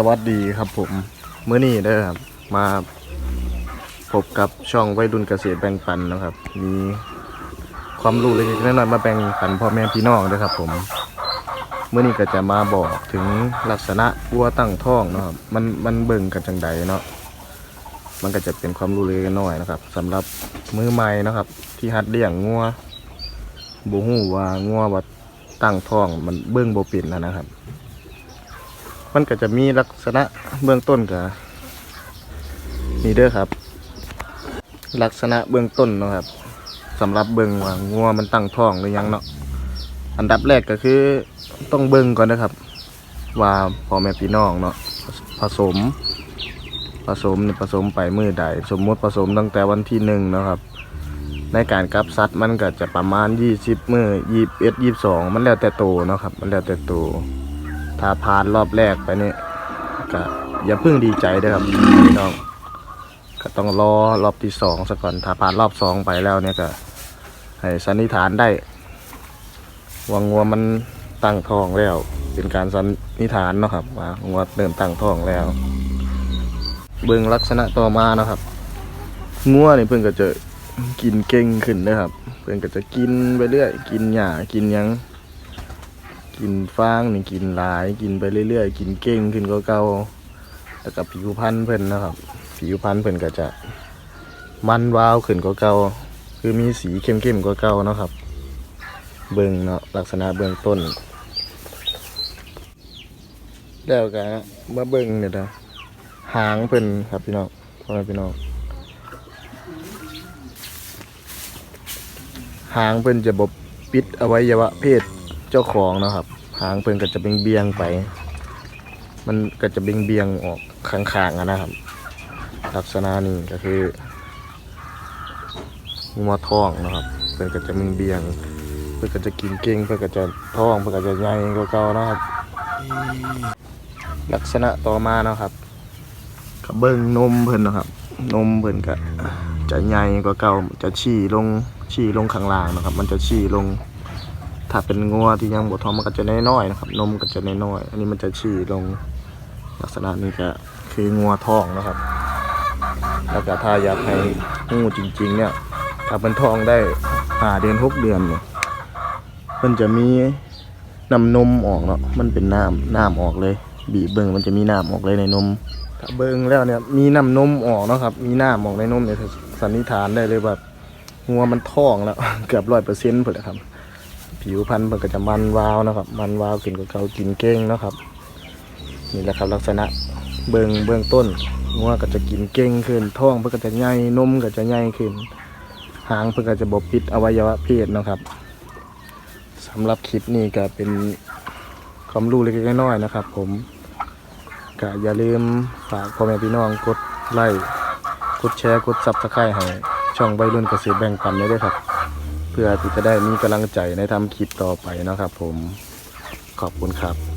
สวัสดีครับผมเมื่อนี้เด้อครับมาพบกับช่องวัยรุ่นเกษตรแบ่งปันนะครับ มีความรู้เล็กๆน้อยๆมาแบ่งปันพ่อแม่พี่น้องด้วยครับ ผมเมื่อนี้ก็จะมาบอกถึงลักษณะวัวตั้งท้องเนาะครับ มันมันเบิ่งกันจังใดเนาะมันก็จะเป็นความรู้เล็กๆน้อยๆนะครับสำหรับมือใหม่นะครับ ที่หัดเลี้ยงงัวบ่ฮู้ว่างัวว่าตั้งท้องมันเบิ่งโบป็นนะนะครับ มันก็จะมีลักษณะเบื้องต้นกับนี่เด้อครับ ลักษณะเบื้องต้นเนาะครับสำหรับเบิ่งว่างัวมันตั้งท้องหรือยังเนาะอันดับแรกก็คือต้องเบิ่งก่อนนะครับ ว่าพ่อแม่พี่น้องเนาะผสม ผสมนี่ผสมไปมือใดสมมติผสมตั้งแต่วันที่หนึ่งเนาะครับ ในการกลับซัดมันก็จะประมาณยี่สิบมือยี่สิบเอ็ดยี่สิบสองมันแล้วแต่โตเนาะครับ มันแล้วแต่โต ถ้าผ่านรอบแรกไปนี่ก็อย่าเพิ่งดีใจเด้อครับพี่น้องก็ต้องรอรอบที่สองสักก่อนถ้าผ่านรอบสองไปแล้วเนี่ยก็ให้สันนิษฐานได้ว่างัวมันตั้งท้องแล้ว เป็นการสันนิษฐานเนาะครับว่างัวเริ่มตั้งท้องแล้ว เบิ่งลักษณะต่อมาเนาะครับงัวนี่เพิ่นก็จะกินเก่งขึ้นนะครับ เพิ่นก็จะกินไปเรื่อยกินหญ้ากินยัง กินฟางนี่กินหลายกินไปเรื่อยๆ กินเก่งขึ้นก็เก่าแล้วก็ผิวพรรณเพิ่นนะครับ ผิวพรรณเพิ่นก็จะมันวาวขึ้นก็เก่าคือมีสีเข้มๆก็เก่านะครับ เบิ่งเนาะลักษณะเบื้องต้น แล้วก็มาเบิ่งเนี่ยนะหางเพิ่นครับพี่น้องพ่อแม่พี่น้องหางเพิ่นจะบบปิดอวัยวะเพศ เจ้าของนะครับ หางเพิ่นก็จะเบียงเบียงไป มันก็จะเบียงเบียงออกข้างๆนะครับ ลักษณะนี้ก็คืองัวท้องนะครับเพิ่นก็จะเบียงเบียงเพิ่นก็จะกินเก่งเพิ่นก็จะท้องเพิ่นก็จะใหญ่กว่าเก่านะครับ ลักษณะต่อมานะครับก็เบิ่งนมเพิ่นนะครับ นมเพิ่นก็จะใหญ่กว่าเก่าจะฉี่ลงฉี่ลงข้างล่างนะครับ มันจะฉี่ลง ถ้าเป็นงัวที่ยังบดท้องมันก็จะน้อยๆนะครับ นมก็จะน้อยๆอันนี้มันจะฉี่ลงลักษณะนี้ก็คืองัวท้องนะครับ แล้วก็ถ้าอยากให้งูจริง ๆ เนี่ย ถ้าเป็นท้องได้ห้าเดือนหกเดือนเนี่ยมันจะมีน้ำนมออกเนาะมันเป็นน้ำน้ำออกเลย บีบเบิ้งมันจะมีน้ำออกเลยในนมถ้าเบิ้งแล้วเนี่ยมีน้ำนมออกเนาะครับ มีน้ำออกในนมเนี่ยสันนิษฐานได้เลยแบบงัวมันท้องแล้วเกือบร้อยเปอร์เซ็นต์เพื่อครับ ผิวพันธุ์มันก็จะมันวาวนะครับ มันวาวกินกับเขากินเก้งนะครับ นี่แหละครับลักษณะเบื้องเบื้องต้นงัวก็จะกินเก้งขึ้น ท้องเพื่อก็จะใหญ่นมก็จะใหญ่ขึ้น หางเพื่อก็จะบบปิดอวัยวะเพศนะครับสำหรับคลิปนี้ก็เป็นความรู้เล็กๆน้อยๆนะครับ ผมก็อย่าลืมฝากพ่อแม่พี่น้องกดไลค์กดแชร์กดซับสไครต์ให้ช่องใบรุ่นเกษตรแบ่งปันได้ด้วยครับ พื่อที่จะได้มีกำลังใจในทำคลิปต่อไปนะครับผมขอบคุณครับ